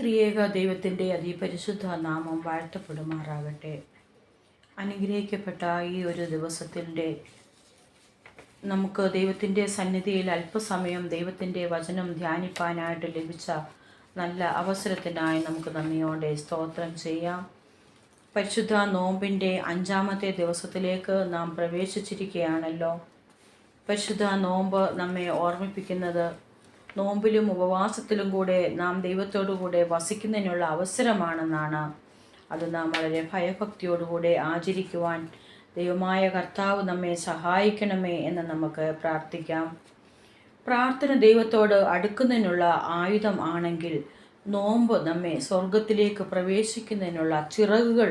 ത്രിയേക ദൈവത്തിന്റെ അതിപരിശുദ്ധ നാമം വാഴ്ത്തപ്പെടുമാറാകട്ടെ. അനുഗ്രഹിക്കപ്പെട്ട ഈ ഒരു ദിവസത്തിന്റെ നമുക്ക് ദൈവത്തിന്റെ സന്നിധിയിൽ അല്പസമയം ദൈവത്തിന്റെ വചനം ധ്യാനിപ്പാനായിട്ട് ലഭിച്ച നല്ല അവസരത്തിനായി നമുക്ക് നന്ദിയോടെ സ്തോത്രം ചെയ്യാം. പരിശുദ്ധ നോമ്പിന്റെ അഞ്ചാമത്തെ ദിവസത്തിലേക്ക് നാം പ്രവേശിച്ചിരിക്കുകയാണല്ലോ. പരിശുദ്ധ നോമ്പ് നമ്മെ ഓർമ്മിപ്പിക്കുന്നത് നോമ്പിലും ഉപവാസത്തിലും കൂടെ നാം ദൈവത്തോടു കൂടെ വസിക്കുന്നതിനുള്ള അവസരമാണെന്നാണ്. അത് നാം വളരെ ഭയഭക്തിയോടുകൂടെ ആചരിക്കുവാൻ ദൈവമായ കർത്താവ് നമ്മെ സഹായിക്കണമേ എന്ന് നമുക്ക് പ്രാർത്ഥിക്കാം. പ്രാർത്ഥന ദൈവത്തോട് അടുക്കുന്നതിനുള്ള ആയുധം ആണെങ്കിൽ നോമ്പ് നമ്മെ സ്വർഗത്തിലേക്ക് പ്രവേശിക്കുന്നതിനുള്ള ചിറകുകൾ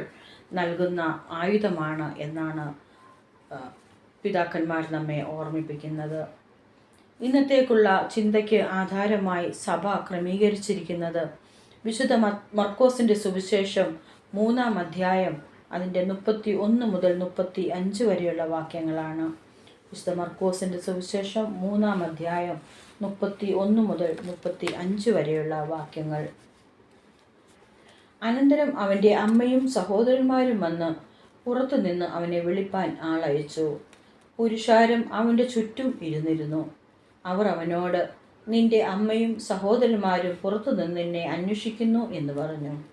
നൽകുന്ന ആയുധമാണ് എന്നാണ് പിതാക്കന്മാർ നമ്മെ ഓർമ്മിപ്പിക്കുന്നത്. ഇന്നത്തേക്കുള്ള ചിന്തയ്ക്ക് ആധാരമായി സഭ ക്രമീകരിച്ചിരിക്കുന്നത്. വിശുദ്ധ മർക്കോസിന്റെ സുവിശേഷം മൂന്നാം അധ്യായം അതിന്റെ മുപ്പത്തി ഒന്ന് മുതൽ മുപ്പത്തി അഞ്ച് വരെയുള്ള വാക്യങ്ങളാണ്. വിശുദ്ധ മർക്കോസിന്റെ സുവിശേഷം മൂന്നാം അധ്യായം മുപ്പത്തി ഒന്ന് മുതൽ മുപ്പത്തി അഞ്ച് വരെയുള്ള വാക്യങ്ങൾ. അനന്തരം അവന്റെ അമ്മയും സഹോദരന്മാരും വന്ന് പുറത്തുനിന്ന് അവനെ വിളിപ്പാൻ ആളയച്ചു. പുരുഷാരം അവന്റെ ചുറ്റും ഇരുന്നിരുന്നു. അവർ അവനോട് നിന്റെ അമ്മയും സഹോദരന്മാരും പുറത്തുനിന്ന് നിന്നെ അന്വേഷിക്കുന്നു എന്ന് പറഞ്ഞു.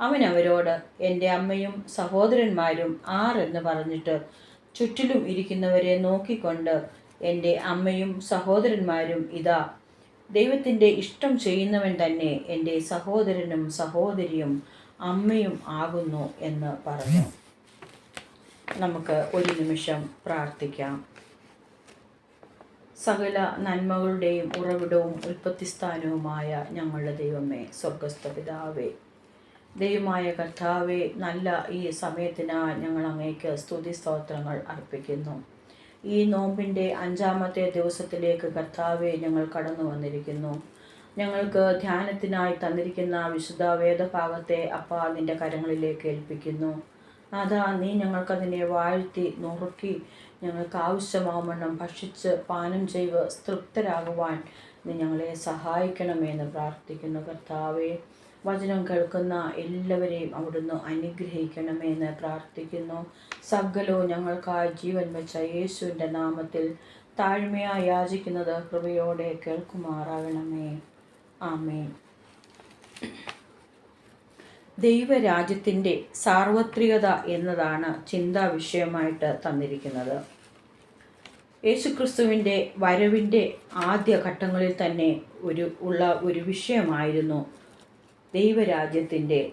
അവൻ അവരോട് എന്റെ അമ്മയും സഹോദരന്മാരും ആർ എന്ന് പറഞ്ഞിട്ട് ചുറ്റിലും ഇരിക്കുന്നവരെ നോക്കിക്കൊണ്ട് എന്റെ അമ്മയും സഹോദരന്മാരും ഇതാ. ദൈവത്തിന്റെ ഇഷ്ടം ചെയ്യുന്നവൻ തന്നെ എന്റെ സഹോദരനും സഹോദരിയും അമ്മയും ആകുന്നു എന്ന് പറഞ്ഞു. നമുക്ക് ഒരു നിമിഷം പ്രാർത്ഥിക്കാം. സകല നന്മകളുടെയും ഉറവിടവും ഉൽപ്പത്തിസ്ഥാനവുമായ ഞങ്ങളുടെ ദൈവമേ സ്വർഗസ്ഥ പിതാവേ. ദൈവമായ കർത്താവെ നല്ല ഈ സമയത്തിനായി ഞങ്ങൾ അങ്ങേക്ക് സ്തുതി സ്തോത്രങ്ങൾ അർപ്പിക്കുന്നു. ഈ നോമ്പിന്റെ അഞ്ചാമത്തെ ദിവസത്തിലേക്ക് കർത്താവെ ഞങ്ങൾ കടന്നു വന്നിരിക്കുന്നു. ഞങ്ങൾക്ക് ധ്യാനത്തിനായി തന്നിരിക്കുന്ന വിശുദ്ധ വേദഭാഗത്തെ അപ്പ നിന്റെ കരങ്ങളിലേക്ക് ഏൽപ്പിക്കുന്നു. അതാ നീ ഞങ്ങൾക്കതിനെ വാഴ്ത്തി നുറുക്കി ഞങ്ങൾക്ക് ആവശ്യമാവണ്ണം ഭക്ഷിച്ച് പാനം ചെയ്ത് തൃപ്തരാകുവാൻ നീ ഞങ്ങളെ സഹായിക്കണമെന്ന് പ്രാർത്ഥിക്കുന്നു. കർത്താവെ വചനം കേൾക്കുന്ന എല്ലാവരെയും അവിടുന്ന് അനുഗ്രഹിക്കണമെന്ന് പ്രാർത്ഥിക്കുന്നു. സകലവും ഞങ്ങൾക്കായി ജീവൻ വെച്ച യേശുവിന്റെ നാമത്തിൽ താഴ്മയായി യാചിക്കുന്നത് കൃപയോടെ കേൾക്കുമാറാകണമേ. ആമേൻ. ദൈവരാജ്യത്തിന്റെ സാർവത്രികത എന്നതാണ് ചിന്താ വിഷയമായിട്ട് തന്നിരിക്കുന്നത്. യേശുക്രിസ്തുവിന്റെ വരവിന്റെ ആദ്യ ഘട്ടങ്ങളിൽ തന്നെ ഒരു ഉള്ള ഒരു വിഷയമായിരുന്നു ദൈവരാജ്യത്തിന്റെ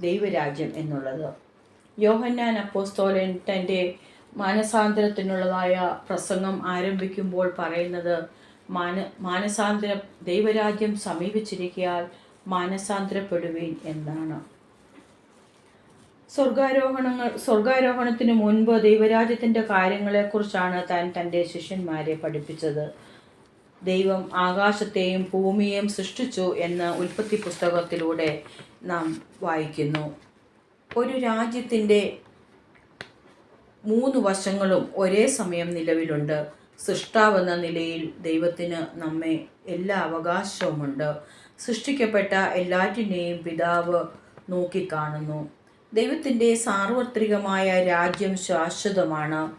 ദൈവരാജ്യം എന്നുള്ളത്. യോഹന്നാൻ അപ്പോസ്തോലൻ തന്റെ മാനസാന്തരത്തിനുള്ളതായ പ്രസംഗം ആരംഭിക്കുമ്പോൾ പറയുന്നത് മാന മാനസാന്തരം ദൈവരാജ്യം സമീപിച്ചിരിക്കാൻ മാനസാന്തരപ്പെടുവീൻ എന്നാണ്. സ്വർഗാരോഹണങ്ങൾ സ്വർഗാരോഹണത്തിന് മുൻപ് ദൈവരാജ്യത്തിന്റെ കാര്യങ്ങളെക്കുറിച്ചാണ് താൻ തന്റെ ശിഷ്യന്മാരെ പഠിപ്പിച്ചത്. ദൈവം ആകാശത്തെയും ഭൂമിയെയും സൃഷ്ടിച്ചു എന്ന് ഉൽപ്പത്തി പുസ്തകത്തിലൂടെ നാം വായിക്കുന്നു. ഒരു രാജ്യത്തിന്റെ മൂന്ന് വശങ്ങളും ഒരേ സമയം നിലവിലുണ്ട്. സൃഷ്ടാവെന്ന നിലയിൽ ദൈവത്തിന് നമ്മെ എല്ലാ അവകാശവുമുണ്ട്. സൃഷ്ടിക്കപ്പെട്ട എല്ലാറ്റിനെയും പിതാവ് നോക്കിക്കാണുന്നു. ദൈവത്തിന്റെ സാർവത്രികമായ രാജ്യം ശാശ്വതമാണ്.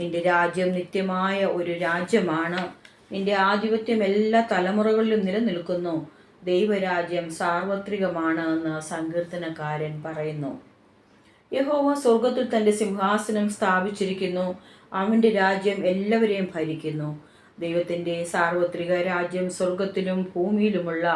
നിന്റെ രാജ്യം നിത്യമായ ഒരു രാജ്യമാണ്. നിന്റെ ആധിപത്യം എല്ലാ തലമുറകളിലും നിലനിൽക്കുന്നു. ദൈവരാജ്യം സാർവത്രികമാണ് എന്ന് സങ്കീർത്തനക്കാരൻ പറയുന്നു. യഹോവ സ്വർഗത്തിൽ തന്റെ സിംഹാസനം സ്ഥാപിച്ചിരിക്കുന്നു. അവന്റെ രാജ്യം എല്ലാവരെയും ഭരിക്കുന്നു. ദൈവത്തിന്റെ സാർവത്രിക രാജ്യം സ്വർഗത്തിലും ഭൂമിയിലുമുള്ള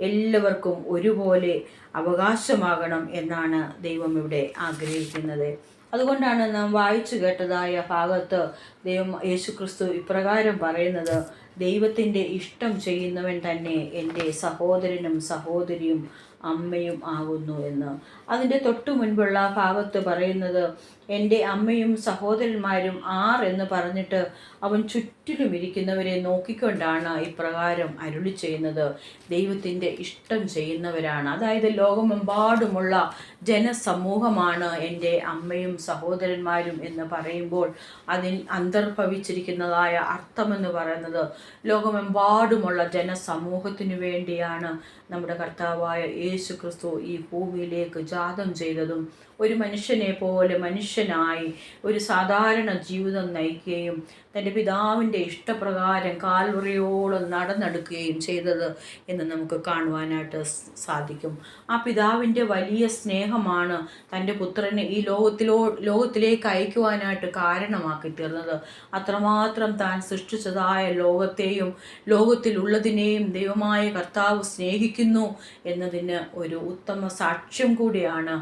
എല്ലാവർക്കും ഒരുപോലെ അവകാശമാകണം എന്നാണ് ദൈവം ഇവിടെ ആഗ്രഹിക്കുന്നത്. അതുകൊണ്ടാണ് നാം വായിച്ചു കേട്ടതായ ഭാഗത്ത് ദൈവം യേശുക്രിസ്തു ഇപ്രകാരം പറയുന്നത് ദൈവത്തിന്റെ ഇഷ്ടം ചെയ്യുന്നവൻ തന്നെ എന്റെ സഹോദരനും സഹോദരിയും അമ്മയും ആകുന്നു എന്ന്. അതിന്റെ തൊട്ടു മുൻപുള്ള ഭാഗത്ത് പറയുന്നത് എന്റെ അമ്മയും സഹോദരന്മാരും ആർ എന്ന് പറഞ്ഞിട്ട് അവൻ ചുറ്റിലും ഇരിക്കുന്നവരെ നോക്കിക്കൊണ്ടാണ് ഇപ്രകാരം അരുളി ചെയ്യുന്നത്. ദൈവത്തിന്റെ ഇഷ്ടം ചെയ്യുന്നവരാണ്. അതായത് ലോകമെമ്പാടുമുള്ള ജനസമൂഹമാണ് എന്റെ അമ്മയും സഹോദരന്മാരും എന്ന് പറയുമ്പോൾ അതിൽ അന്തർഭവിച്ചിരിക്കുന്നതായ അർത്ഥമെന്ന് പറയുന്നത് ലോകമെമ്പാടുമുള്ള ജനസമൂഹത്തിനു വേണ്ടിയാണ് നമ്മുടെ കർത്താവായ യേശു ക്രിസ്തു ഈ ഭൂമിയിലേക്ക് ജാതം ചെയ്തതും. ഒരു മനുഷ്യനെ പോലെ മനുഷ്യനായി ഒരു സാധാരണ ജീവിതം നയിക്കുകയും തന്റെ പിതാവിന്റെ ഇഷ്ടപ്രകാരം കാൽവറിയോളം നടന്നെടുക്കുകയും ചെയ്തത് എന്ന് നമുക്ക് കാണുവാനായിട്ട് സാധിക്കും. ആ പിതാവിന്റെ വലിയ സ്നേഹമാണ് തന്റെ പുത്രനെ ഈ ലോകത്തിലോ ലോകത്തിലേക്ക് അയക്കുവാനായിട്ട് കാരണമാക്കി തീർന്നത്. അത്രമാത്രം താൻ സൃഷ്ടിച്ചതായ ലോകത്തെയും ലോകത്തിലുള്ളതിനെയും ദൈവമായ കർത്താവ് സ്നേഹിക്കുന്നു എന്നതിന് ഒരു ഉത്തമ സാക്ഷ്യം കൂടിയാണ്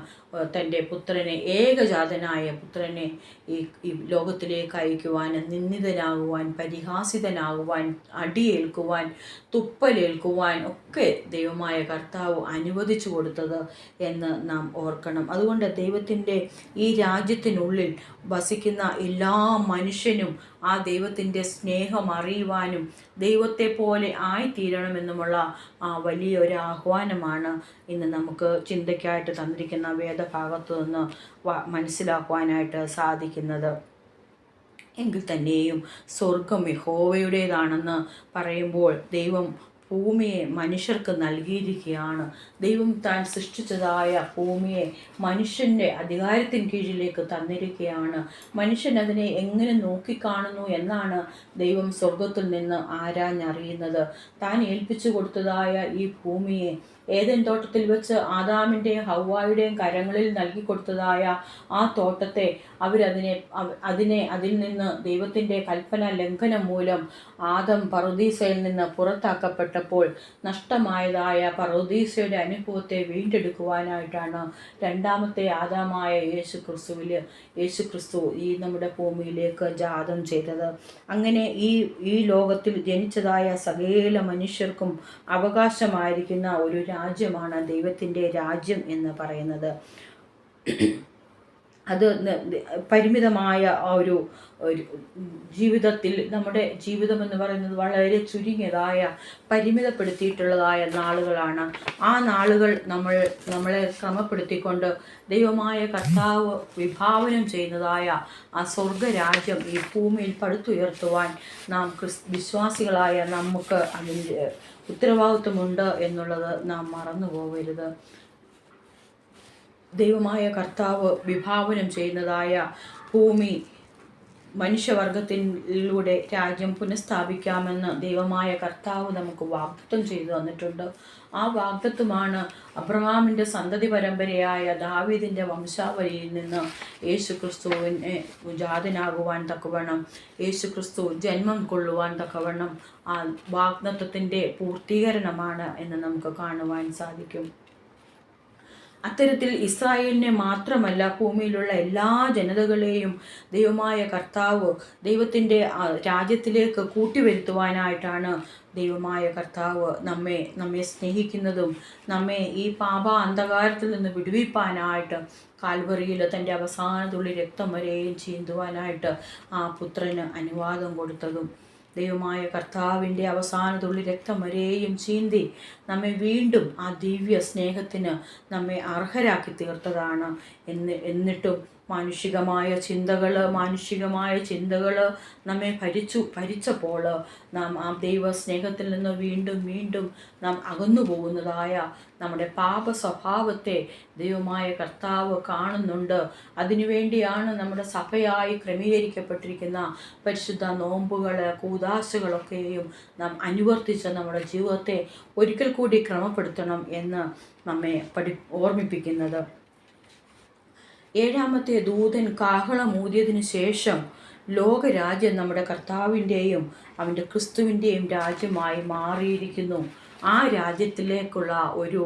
തന്റെ പുത്രനെ ഏകജാതനായ പുത്രനെ ഈ ഈ ലോകത്തിലേക്ക് അയക്കുവാൻ നിന്ദിതനാകുവാൻ പരിഹാസിതനാകുവാൻ അടിയേൽക്കുവാൻ തുപ്പലേൽക്കുവാൻ ഒക്കെ ദൈവമായ കർത്താവ് അനുവദിച്ചു കൊടുത്തത് എന്ന് നാം ഓർക്കണം. അതുകൊണ്ട് ദൈവത്തിന്റെ ഈ രാജ്യത്തിനുള്ളിൽ വസിക്കുന്ന എല്ലാ മനുഷ്യനും ആ ദൈവത്തിന്റെ സ്നേഹം അറിയുവാനും ദൈവത്തെ പോലെ ആയിത്തീരണമെന്നുമുള്ള ആ വലിയൊരു ആഹ്വാനമാണ് ഇന്ന് നമുക്ക് ചിന്തയ്ക്കായിട്ട് തന്നിരിക്കുന്ന വേദഭാഗത്തു നിന്ന് മനസ്സിലാക്കുവാനായിട്ട് സാധിക്കുന്നത്. എങ്കിൽ തന്നെയും സ്വർഗം യഹോവയുടേതാണെന്ന് പറയുമ്പോൾ ദൈവം ഭൂമിയെ മനുഷ്യർക്ക് നൽകിയിരിക്കുകയാണ്. ദൈവം താൻ സൃഷ്ടിച്ചതായ ഭൂമിയെ മനുഷ്യന്റെ അധികാരത്തിന് കീഴിലേക്ക് തന്നിരിക്കുകയാണ്. മനുഷ്യൻ അതിനെ എങ്ങനെ നോക്കിക്കാണുന്നു എന്നാണ് ദൈവം സ്വർഗത്തിൽ നിന്ന് ആരാഞ്ഞറിയുന്നത്. താൻ ഏൽപ്പിച്ചു കൊടുത്തതായ ഈ ഭൂമിയെ ഏതൻ തോട്ടത്തിൽ വെച്ച് ആദാമിന്റെയും ഹൗവായുടെയും കരങ്ങളിൽ നൽകി കൊടുത്തതായ ആ തോട്ടത്തെ അവരതിനെ അതിനെ അതിൽ നിന്ന് ദൈവത്തിന്റെ കൽപ്പന ലംഘനം മൂലം ആദം പറുദീസയിൽ നിന്ന് പുറത്താക്കപ്പെട്ടപ്പോൾ നഷ്ടമായതായ പറുദീസയുടെ അനുഭവത്തെ വീണ്ടെടുക്കുവാനായിട്ടാണ് രണ്ടാമത്തെ ആദാമായ യേശു ക്രിസ്തുവിൽ യേശു ക്രിസ്തു ഈ നമ്മുടെ ഭൂമിയിലേക്ക് ജാതം ചെയ്തത്. അങ്ങനെ ഈ ഈ ലോകത്തിൽ ജനിച്ചതായ സകല മനുഷ്യർക്കും അവകാശമായിരിക്കുന്ന ഒരു രാജ്യമാണ് ദൈവത്തിന്റെ രാജ്യം എന്ന് പറയുന്നത്. അത് പരിമിതമായ ആ ഒരു ജീവിതത്തിൽ നമ്മുടെ ജീവിതം എന്ന് പറയുന്നത് വളരെ ചുരുങ്ങിയതായ പരിമിതപ്പെടുത്തിയിട്ടുള്ളതായ നാളുകളാണ്. ആ നാളുകൾ നമ്മൾ നമ്മളെ ക്രമപ്പെടുത്തിക്കൊണ്ട് ദൈവമായ കർത്താവ് വിഭാവനം ചെയ്യുന്നതായ ആ സ്വർഗരാജ്യം ഈ ഭൂമിയിൽ പടുത്തുയർത്തുവാൻ നാം വിശ്വാസികളായ നമുക്ക് അതിന്റെ ഉത്തരവാദിത്വമുണ്ട് എന്നുള്ളത് നാം മറന്നു പോകരുത് ദൈവമായ കർത്താവ് വിഭാവനം ചെയ്യുന്നതായ ഭൂമി മനുഷ്യവർഗത്തിലൂടെ രാജ്യം പുനഃസ്ഥാപിക്കാമെന്ന് ദൈവമായ കർത്താവ് നമുക്ക് വാഗ്ദത്വം ചെയ്തു തന്നിട്ടുണ്ട്. ആ വാഗ്ദത്വമാണ് അബ്രഹാമിന്റെ സന്തതി പരമ്പരയായ ദാവീദിന്റെ വംശാവലിയിൽ നിന്ന് യേശു ക്രിസ്തുവിനെ ജാതനാകുവാൻ തക്കവണ്ണം യേശു ക്രിസ്തു ജന്മം കൊള്ളുവാൻ തക്കവണ്ണം ആ വാഗ്ദത്വത്തിന്റെ പൂർത്തീകരണമാണ് എന്ന് നമുക്ക് കാണുവാൻ സാധിക്കും. അത്തരത്തിൽ ഇസ്രായേലിനെ മാത്രമല്ല ഭൂമിയിലുള്ള എല്ലാ ജനതകളെയും ദൈവമായ കർത്താവ് ദൈവത്തിന്റെ രാജ്യത്തിലേക്ക് കൂട്ടിവരുത്തുവാനായിട്ടാണ് ദൈവമായ കർത്താവ് നമ്മെ നമ്മെ സ്നേഹിക്കുന്നതും നമ്മെ ഈ പാപ അന്ധകാരത്തിൽ നിന്ന് വിടുവിപ്പാനായിട്ട് കാൽവറിയിൽ തന്റെ അവസാന തുള്ളി രക്തം വരെയും ചീന്തുവാനായിട്ട് ആ പുത്രന് അനുവാദം കൊടുത്തതും ദൈവമായ കർത്താവിന്റെ അവസാന തുള്ളി രക്തം വരെയും ചീന്തി നമ്മെ വീണ്ടും ആ ദിവ്യ സ്നേഹത്തിന് നമ്മെ അർഹരാക്കി തീർത്തതാണ് എന്ന് എന്നിട്ടും മാനുഷികമായ ചിന്തകൾ മാനുഷികമായ ചിന്തകൾ നമ്മെ ഭരിച്ചു ഭരിച്ചപ്പോൾ നാം ആ ദൈവ സ്നേഹത്തിൽ നിന്ന് വീണ്ടും വീണ്ടും നാം അകന്നു പോകുന്നതായ നമ്മുടെ പാപ സ്വഭാവത്തെ ദൈവമായ കർത്താവ് കാണുന്നുണ്ട്. അതിനുവേണ്ടിയാണ് നമ്മുടെ സഭയായി ക്രമീകരിക്കപ്പെട്ടിരിക്കുന്ന പരിശുദ്ധ നോമ്പുകൾ കൂതാശകളൊക്കെയും നാം അനുവർത്തിച്ച നമ്മുടെ ജീവിതത്തെ ഒരിക്കൽ കൂടി ക്രമപ്പെടുത്തണം എന്ന് നമ്മെ പഠി ഓർമ്മിപ്പിക്കുന്നത്. ഏഴാമത്തെ ദൂതൻ കാഹളമൂതിയതിനു ശേഷം ലോകരാജ്യം നമ്മുടെ കർത്താവിന്റെയും അവന്റെ ക്രിസ്തുവിന്റെയും രാജ്യമായി മാറിയിരിക്കുന്നു. ആ രാജ്യത്തിലേക്കുള്ള ഒരു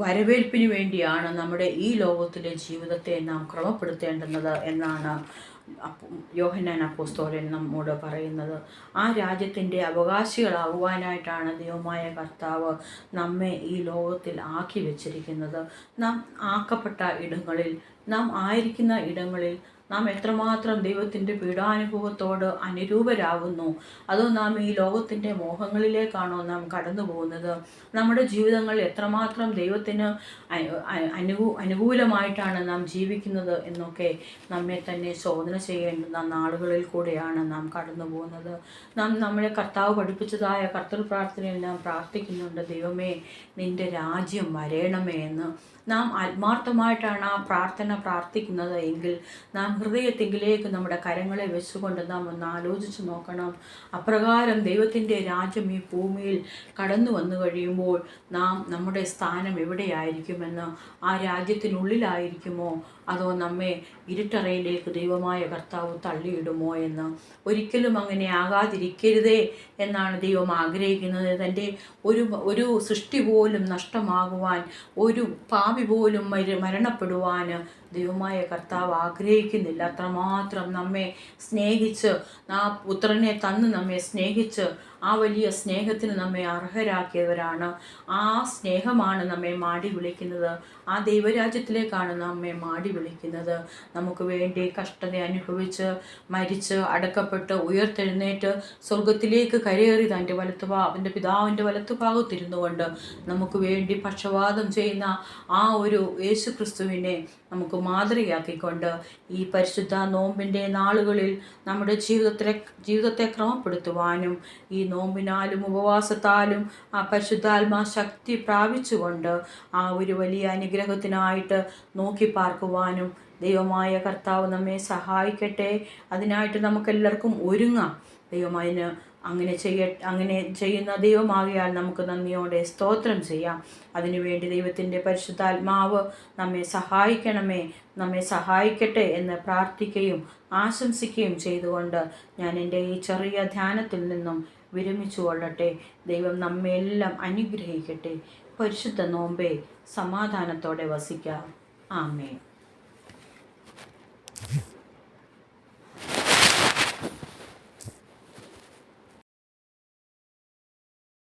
വരവേൽപ്പിന് വേണ്ടിയാണ് നമ്മുടെ ഈ ലോകത്തിലെ ജീവിതത്തെ നാം ക്രമപ്പെടുത്തേണ്ടുന്നത് എന്നാണ് യോഹന്നാൻ അപ്പോസ്തോലൻ നമ്മോട് പറയുന്നത്. ആ രാജ്യത്തിന്റെ അവകാശികളാകുവാനായിട്ടാണ് ദൈവമായ കർത്താവ് നമ്മെ ഈ ലോകത്തിൽ ആക്കി വെച്ചിരിക്കുന്നത്. നാം ആക്കപ്പെട്ട ഇടങ്ങളിൽ നാം ആയിരിക്കുന്ന ഇടങ്ങളിൽ നാം എത്രമാത്രം ദൈവത്തിന്റെ പീഡാനുഭവത്തോട് അനുരൂപരാകുന്നു. അതോ നാം ഈ ലോകത്തിന്റെ മോഹങ്ങളിലേക്കാണോ നാം കടന്നു പോകുന്നത്? നമ്മുടെ ജീവിതങ്ങൾ എത്രമാത്രം ദൈവത്തിന് അനുകൂ അനുകൂലമായിട്ടാണ് നാം ജീവിക്കുന്നത് എന്നൊക്കെ നമ്മെ തന്നെ ശോധന ചെയ്യേണ്ടുന്ന നാളുകളിൽ കൂടെയാണ് നാം കടന്നു പോകുന്നത്. നാം നമ്മളെ കർത്താവ് പഠിപ്പിച്ചതായ കർത്തൃ പ്രാർത്ഥനയിൽ നാം പ്രാർത്ഥിക്കുന്നുണ്ട് ദൈവമേ നിന്റെ രാജ്യം വരേണമേ എന്ന്. നാം ആത്മാർത്ഥമായിട്ടാണ് ആ പ്രാർത്ഥന പ്രാർത്ഥിക്കുന്നത് എങ്കിൽ നാം ഹൃദയത്തെങ്കിലേക്ക് നമ്മുടെ കരങ്ങളെ വെച്ചുകൊണ്ട് നാം ഒന്ന് ആലോചിച്ച് നോക്കണം. അപ്രകാരം ദൈവത്തിന്റെ രാജ്യം ഈ ഭൂമിയിൽ കടന്നു വന്നു കഴിയുമ്പോൾ നാം നമ്മുടെ സ്ഥാനം എവിടെയായിരിക്കുമെന്ന്? ആ രാജ്യത്തിനുള്ളിലായിരിക്കുമോ? അതോ നമ്മെ ഇരുട്ടറയിലേക്ക് ദൈവമായ കർത്താവ് തള്ളിയിടുമോ എന്ന്. ഒരിക്കലും അങ്ങനെ ആകാതിരിക്കരുതേ എന്നാണ് ദൈവം ആഗ്രഹിക്കുന്നത്. തന്റെ ഒരു ഒരു സൃഷ്ടി പോലും നഷ്ടമാകുവാൻ ഒരു പാപി പോലും മരണപ്പെടുവാൻ ദൈവമായ കർത്താവ് ആഗ്രഹിക്കുന്നില്ല. അത്രമാത്രം നമ്മെ സ്നേഹിച്ച് ആ പുത്രനെ തന്ന് നമ്മെ സ്നേഹിച്ച് ആ വലിയ സ്നേഹത്തിന് നമ്മെ അർഹരാക്കിയവരാണ്. ആ സ്നേഹമാണ് നമ്മെ മാടി വിളിക്കുന്നത്. ആ ദൈവരാജ്യത്തിലേക്കാണ് നമ്മെ മാടി വിളിക്കുന്നത്. നമുക്ക് വേണ്ടി കഷ്ടത അനുഭവിച്ച് മരിച്ച് അടക്കപ്പെട്ട് ഉയർത്തെഴുന്നേറ്റ് സ്വർഗത്തിലേക്ക് കരയേറി തന്റെ വലത്തുഭാ അവന്റെ പിതാവിന്റെ വലത്തുഭാഗത്തിരുന്നു കൊണ്ട് നമുക്ക് വേണ്ടി പക്ഷപാതം ചെയ്യുന്ന ആ ഒരു യേശു ക്രിസ്തുവിനെ നമുക്ക് മാതൃകയാക്കിക്കൊണ്ട് ഈ പരിശുദ്ധ നോമ്പിന്റെ നാളുകളിൽ നമ്മുടെ ജീവിതത്തിലെ ജീവിതത്തെ ക്രമപ്പെടുത്തുവാനും ഈ നോമ്പിനാലും ഉപവാസത്താലും ആ പരിശുദ്ധാത്മാ ശക്തി പ്രാപിച്ചുകൊണ്ട് ആ ഒരു വലിയ അനുഗ്രഹത്തിനായിട്ട് നോക്കി പാർക്കുവാനും ദൈവമായ കർത്താവ് നമ്മെ സഹായിക്കട്ടെ. അതിനായിട്ട് നമുക്കെല്ലാവർക്കും ഒരുങ്ങാം. ദൈവമായതിന് അങ്ങനെ ചെയ്യ അങ്ങനെ ചെയ്യുന്ന ദൈവമാകിയാൽ നമുക്ക് നന്ദിയോടെ സ്തോത്രം ചെയ്യാം. അതിനുവേണ്ടി ദൈവത്തിന്റെ പരിശുദ്ധാത്മാവ് നമ്മെ സഹായിക്കണമേ നമ്മെ സഹായിക്കട്ടെ എന്ന് പ്രാർത്ഥിക്കുകയും ആശംസിക്കുകയും ചെയ്തുകൊണ്ട് ഞാൻ എന്റെ ഈ ചെറിയ ധ്യാനത്തിൽ നിന്നും വിരമിച്ചു കൊള്ളട്ടെ. ദൈവം നമ്മെല്ലാം അനുഗ്രഹിക്കട്ടെ. പരിശുദ്ധ നോമ്പേ സമാധാനത്തോടെ വസിക്കാം. ആമേ